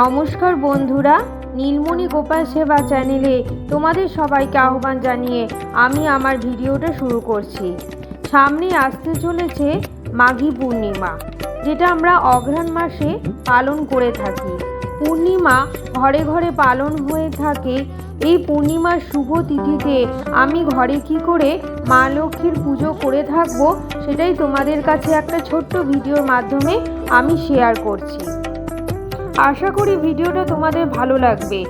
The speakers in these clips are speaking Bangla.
নমস্কার বন্ধুরা, নীলমণি গোপাল সেবা চ্যানেলে তোমাদের সবাইকে আহ্বান জানিয়ে আমি আমার ভিডিওটা শুরু করছি। সামনে আসতে চলেছে মাঘী পূর্ণিমা, যেটা আমরা অঘ্রাণ মাসে পালন করে থাকি। পূর্ণিমা ঘরে ঘরে পালন হয়ে থাকে। এই পূর্ণিমার শুভ তিথিতে আমি ঘরে কি করে মা লক্ষ্মীর পুজো করে থাকব, সেটাই তোমাদের কাছে একটা ছোট্ট ভিডিওর মাধ্যমে আমি শেয়ার করছি। আশা করি ভিডিওটা তোমাদের ভালো লাগবে।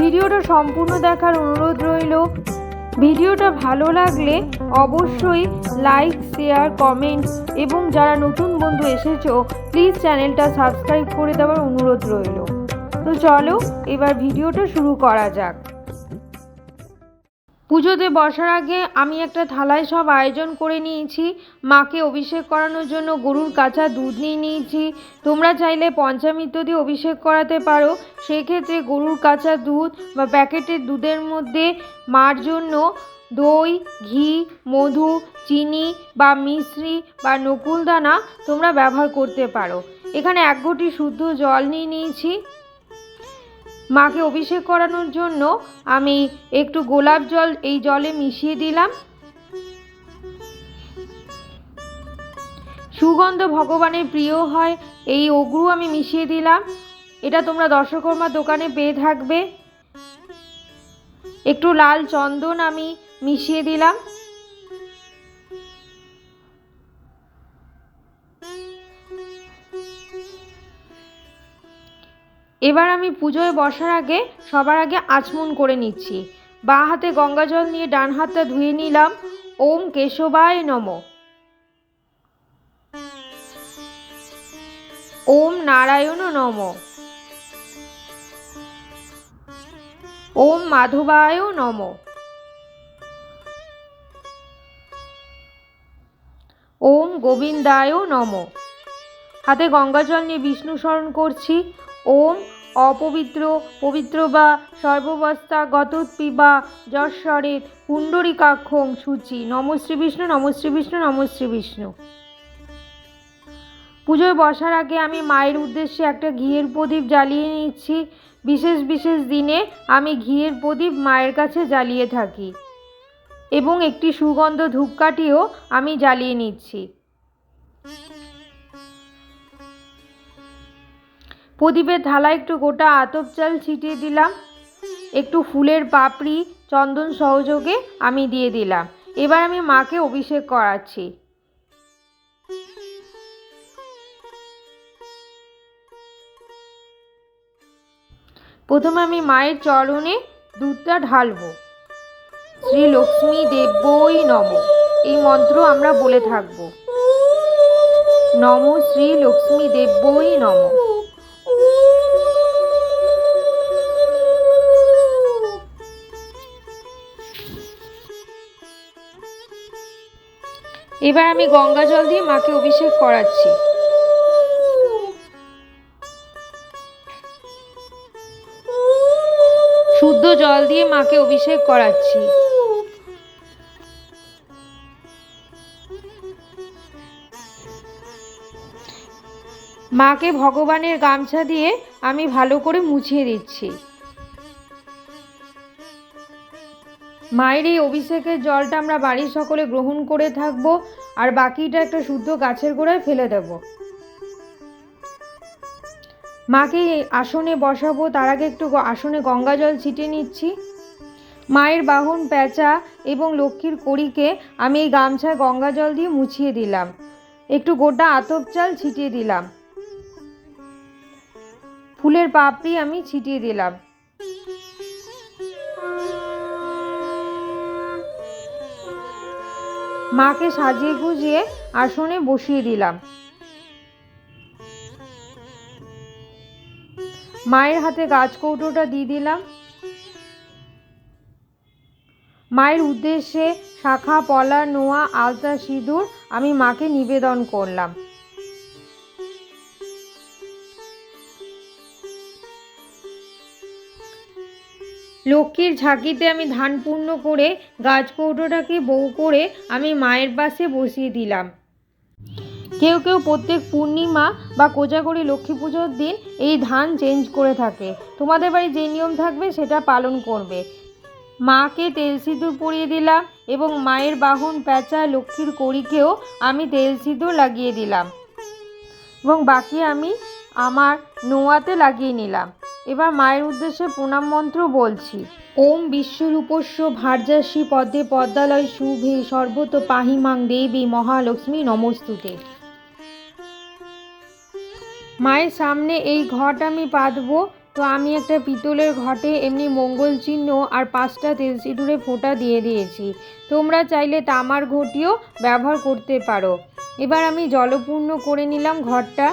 ভিডিওটা সম্পূর্ণ দেখার অনুরোধ রইল। ভিডিওটা ভালো লাগলে অবশ্যই লাইক, শেয়ার, কমেন্ট এবং যারা নতুন বন্ধু এসেছ, প্লিজ চ্যানেলটা সাবস্ক্রাইব করে দেওয়ার অনুরোধ রইল। তো চলো, এবার ভিডিওটা শুরু করা যাক। পুজোতে বসার আগে আমি একটা থালায় সব আয়োজন করে নিয়েছি। মাকে অভিষেক করানোর জন্য গরুর কাঁচা দুধ নিয়ে নিয়েছি। তোমরা চাইলে পঞ্চামৃত দিয়ে অভিষেক করাতে পারো। সেক্ষেত্রে গরুর কাঁচা দুধ বা প্যাকেটের দুধের মধ্যে মার জন্য দই, ঘি, মধু, চিনি বা মিশ্রি বা নকুলদানা তোমরা ব্যবহার করতে পারো। এখানে এক ঘটি শুদ্ধ জল নিয়ে নিয়েছি। মাকে অভিষেক করানোর জন্য আমি একটু গোলাপ জল এই জলে মিশিয়ে দিলাম। সুগন্ধ ভগবানের প্রিয় হয়, এই অগ্রু আমি মিশিয়ে দিলাম। এটা তোমরা দর্শকর্মার দোকানে পেয়ে থাকবে। একটু লাল চন্দন আমি মিশিয়ে দিলাম। এবার আমি পুজোয় বসার আগে, সবার আগে আচমন করে নিচ্ছি। বাঁ হাতে গঙ্গা জল নিয়ে ডান হাতটা ধুয়ে নিলাম। ওম কেশবায় নম। ওম নারায়ণ নম। ওম মাধবায় নম। ওম গোবিন্দায় নম। হাতে গঙ্গা জল নিয়ে বিষ্ণু স্মরণ করছি। ওম অপবিত্র, পবিত্র বা সর্ববস্থা গতৎপিবা যশ্বরে পুণ্ডরিকাক্ষং সূচি। নম শ্রী বিষ্ণু, নম শ্রী বিষ্ণু, নম শ্রী বিষ্ণু। পুজোয় বসার আগে আমি মায়ের উদ্দেশ্যে একটা ঘিয়ের প্রদীপ জ্বালিয়ে নিচ্ছি। বিশেষ বিশেষ দিনে আমি ঘিয়ের প্রদীপ মায়ের কাছে জ্বালিয়ে থাকি এবং একটি সুগন্ধ ধূপকাঠিও আমি জ্বালিয়ে নিচ্ছি। প্রদীপের থালায় একটু গোটা আতপ চাল ছিটিয়ে দিলাম। একটু ফুলের পাপড়ি, চন্দন সহযোগে আমি দিয়ে দিলাম। এবার আমি মাকে অভিষেক করাচ্ছি। প্রথমে আমি মায়ের চরণে দুধটা ঢালবো। শ্রী লক্ষ্মী দেব্যই নম। এই মন্ত্র আমরা বলে থাকব। নম শ্রী লক্ষ্মী দেব্যই নম। এবার আমি গঙ্গা জল দিয়ে মাকে অভিষেক করাচ্ছি। শুদ্ধ জল দিয়ে মাকে অভিষেক করাচ্ছি। মাকে ভগবানের গামছা দিয়ে আমি ভালো করে মুছিয়ে দিচ্ছি। মায়ের এই অভিষেকের জলটা আমরা বাড়ির সকলে গ্রহণ করে থাকব। আর বাকিটা একটা শুদ্ধ গাছের গোড়ায় ফেলে দেব। মাকে আসনে বসাবো, তার আগে একটু আসনে গঙ্গা জল ছিটিয়ে নিচ্ছি। মায়ের বাহন প্যাঁচা এবং লক্ষ্মীর কড়িকে আমি এই গামছায় গঙ্গা জল দিয়ে মুছিয়ে দিলাম। একটু গোটা আতপ চাল ছিটিয়ে দিলাম। ফুলের পাপড়ি আমি ছিটিয়ে দিলাম। মাকে সাজিয়ে গুজিয়ে আসনে বসিয়ে দিলাম। মায়ের হাতে গাছ কৌটোটা দিয়ে দিলাম। মায়ের উদ্দেশ্যে শাখা, পলা, নোয়া, আলতা, সিঁদুর আমি মাকে নিবেদন করলাম। লক্ষ্মীর ঝাঁকিতে আমি ধান পূর্ণ করে গাছ কৌটোটাকে বউ করে আমি মায়ের পাশে বসিয়ে দিলাম। কেউ কেউ প্রত্যেক পূর্ণিমা বা কোজাগরি লক্ষ্মী পুজোর দিন এই ধান চেঞ্জ করে থাকে। তোমাদের বাড়ি যে নিয়ম থাকবে সেটা পালন করবে। মাকে তেল সিঁদুর পরিয়ে দিলাম এবং মায়ের বাহন প্যাঁচা লক্ষ্মীর কড়িকেও আমি তেল সিঁদুর লাগিয়ে দিলাম। এবং বাকি আমি আমার নোয়াতে লাগিয়ে নিলাম। এবার মায়ের উদ্দেশ্যে প্রণাম মন্ত্র বলছি। ওম বিশ্বরূপস্য ভার্যাসী পদ্মে পদ্মালয় শুভে সর্বত পাহিমাং দেবী মহালক্ষ্মী নমস্তুতে। মায়ের সামনে এই ঘট আমি পাতবো, তো আমি একটা পিতলের ঘটে এমনি মঙ্গল চিহ্ন আর পাঁচটা তেল সিঁদুরে ফোঁটা দিয়ে দিয়েছি। তোমরা চাইলে তামার ঘটিও ব্যবহার করতে পারো। এবার আমি জলপূর্ণ করে নিলাম ঘরটা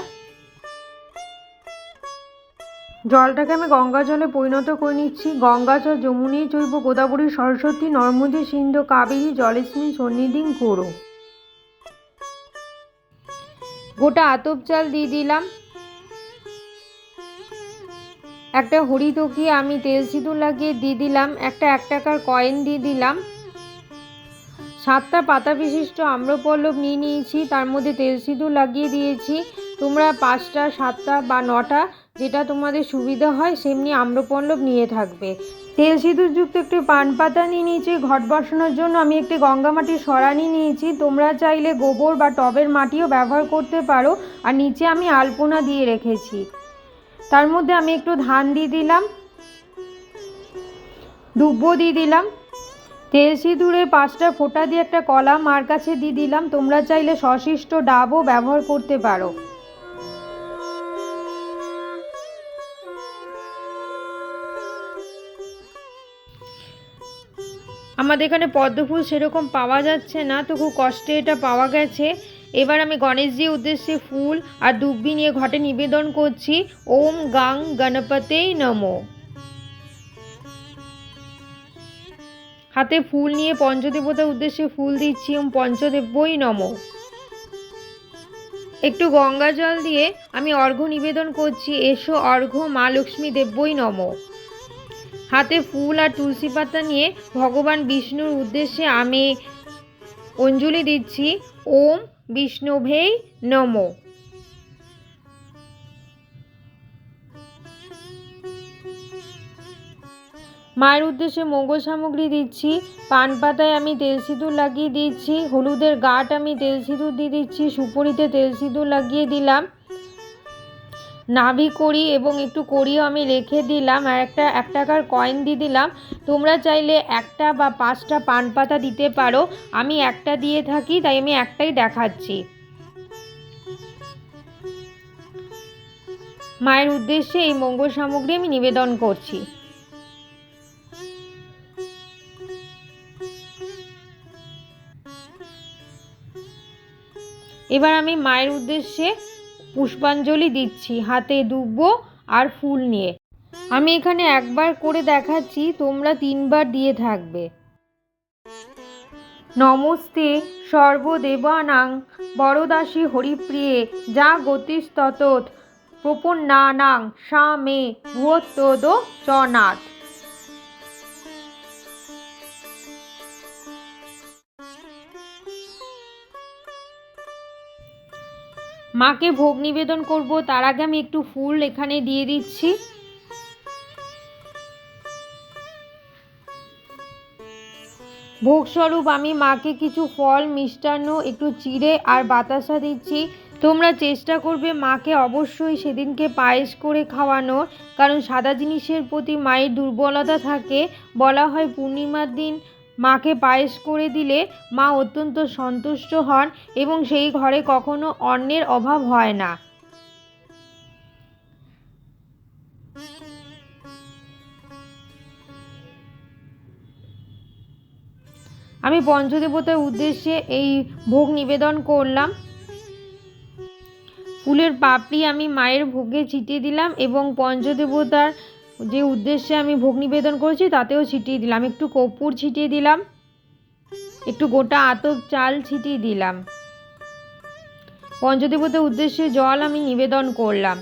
জলটাকে আমি গঙ্গা জলে পরিণত করে নিচ্ছি। গঙ্গা জল যমুনী, জৈব গোদাবরী, সরস্বতী, নর্মদে, সিন্ধু, কাবেরী জলেস্মিন সন্নিধিং করো গোটা আতপ চাল দিয়ে দিলাম। একটা হরিতকি আমি তেল সিঁদুর লাগিয়ে দিয়ে দিলাম। একটা এক টাকার কয়েন দিয়ে দিলাম। সাতটা পাতা বিশিষ্ট আম্রপল্লব নিয়ে নিয়েছি। তার মধ্যে তেল সিঁদুর লাগিয়ে দিয়েছি। তোমরা পাঁচটা, সাতটা বা নটা যেটা তোমাদের সুবিধা হয়, সেমনি আম্রপল্লব নিয়ে থাকবে। তেল সিঁদুরযুক্ত একটি পান পাতা নিয়ে নিয়েছি। ঘট বসানোর জন্য আমি একটি গঙ্গা মাটির সরানি নিয়েছি। তোমরা চাইলে গোবর বা টবের মাটিও ব্যবহার করতে পারো। আর নিচে আমি আলপনা দিয়ে রেখেছি। তার মধ্যে আমি একটু ধান দিয়ে দিলাম। দুব্বো দিয়ে দিলাম। তেল সিঁদুরে পাঁচটা ফোঁটা দিয়ে একটা কলা মার কাছে দিয়ে দিলাম। তোমরা চাইলে সশিষ্ট ডাবও ব্যবহার করতে পারো। আমাদের এখানে পদ্ম ফুল সেরকম পাওয়া যাচ্ছে না, তো খুব কষ্টে এটা পাওয়া গেছে। এবার আমি গণেশজির উদ্দেশ্যে ফুল আর দুব্বি নিয়ে ঘটে নিবেদন করছি। ওম গাং গণপতেই নমো। হাতে ফুল নিয়ে পঞ্চদেবতার উদ্দেশ্যে ফুল দিচ্ছি, ওম পঞ্চদেব্যই নমো। একটু গঙ্গা জল দিয়ে আমি অর্ঘ্য নিবেদন করছি, এসো অর্ঘ্য মা লক্ষ্মী দেব্যই নমো। হাতে ফুল আর তুলসী পাতা নিয়ে ভগবান বিষ্ণুর উদ্দেশ্যে আমি অঞ্জলি দিচ্ছি। ওম বিষ্ণুভেই নমো। মায়ের উদ্দেশ্যে মঙ্গল সামগ্রী দিচ্ছি। পান পাতায় আমি তেল সিঁদুর লাগিয়ে দিচ্ছি। হলুদের গাঁট আমি তেল সিঁদুর দিয়ে দিচ্ছি। সুপরিতে তেল সিঁদুর লাগিয়ে দিলাম। নাভি করি এবং একটু করিও আমি রেখে দিলাম। আর একটা, এক টাকার কয়েন দিয়ে দিলাম। তোমরা চাইলে একটা বা পাঁচটা পান পাতা দিতে পারো। আমি একটা দিয়ে থাকি, তাই আমি একটাই দেখাচ্ছি। মায়ের উদ্দেশ্যে এই মঙ্গল সামগ্রী আমি নিবেদন করছি। এবার আমি মায়ের উদ্দেশ্যে পুষ্পাঞ্জলি দিচ্ছি, হাতে দুব্বো আর ফুল নিয়ে। আমি এখানে একবার করে দেখাচ্ছি, তোমরা তিনবার দিয়ে থাকবে। নমস্তে সর্বদেবানাং বরদাসী হরিপ্রিয়ে, যা গতিস্তত প্রপন্নানাং সা মে ভুয়োত্তদ চনাথ মাকে ভোগ নিবেদন করব, তার আগে আমি একটু ফুল এখানে দিয়ে দিচ্ছি। ভোগস্বরূপ, আমি মাকে কিছু ফল, মিষ্টান্ন, একটু চিড়ে আর বাতাসা দিচ্ছি। তোমরা চেষ্টা করবে মাকে অবশ্যই সেদিনকে পায়েস করে খাওয়ানোর, কারণ সাদা জিনিসের প্রতি মায়ের দুর্বলতা থাকে। বলা হয় পূর্ণিমার দিন মাকে পায়েস করে দিলে মা অত্যন্ত সন্তুষ্ট হন এবং সেই ঘরে কখনো অন্নের অভাব হয় না। আমি পঞ্চদেবতার উদ্দেশ্যে এই ভোগ নিবেদন করলাম। ফুলের পাপড়ি আমি মায়ের ভোগে ছিটিয়ে দিলাম এবং পঞ্চদেবতার যে উদ্দেশ্যে আমি ভোগ নিবেদন করেছি, তাতেও ছিটিয়ে দিলাম। একটু কর্পূর ছিটিয়ে দিলাম। একটু গোটা আতক চাল ছিটিয়ে দিলাম। পঞ্চদেবতার উদ্দেশ্যে জল আমি নিবেদন করলাম।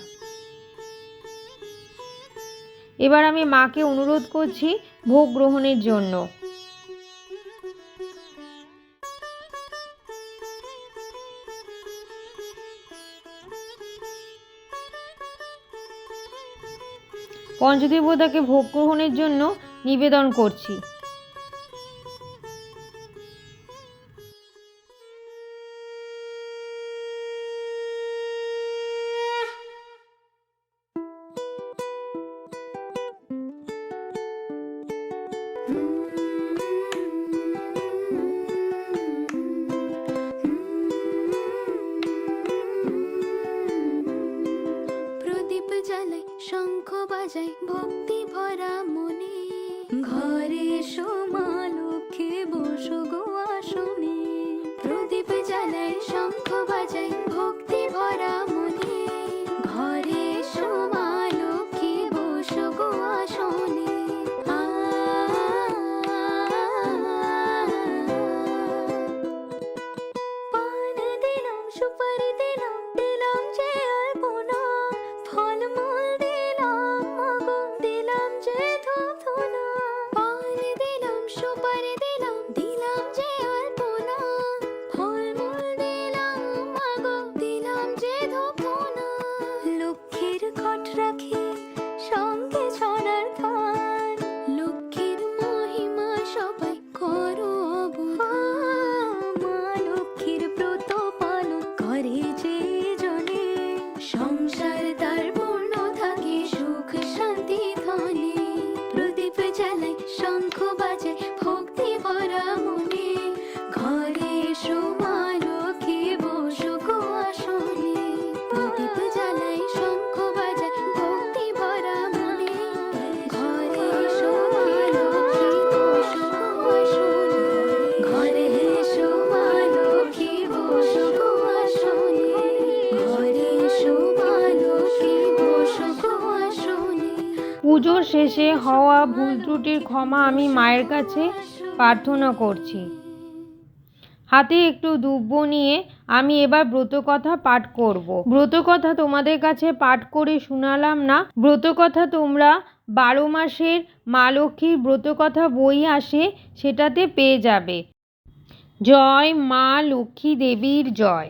এবার আমি মাকে অনুরোধ করছি ভোগ গ্রহণের জন্য। পঞ্চদেবতাকে ভোগ গ্রহণের জন্য নিবেদন করছি। যাই ভক্তি ভরা মনে। ঘরে সময় শেষে হওয়া ভুল ত্রুটির ক্ষমা আমি মায়ের কাছে প্রার্থনা করছি। হাতে একটু দুব্ব নিয়ে আমি এবার ব্রতকথা পাঠ করব। ব্রতকথা তোমাদের কাছে পাঠ করে শোনালাম না। ব্রতকথা তোমরা বারো মাসের মা লক্ষ্মীর ব্রতকথা বই আসে সেটাতে পেয়ে যাবে। জয় মা লক্ষ্মী দেবীর জয়।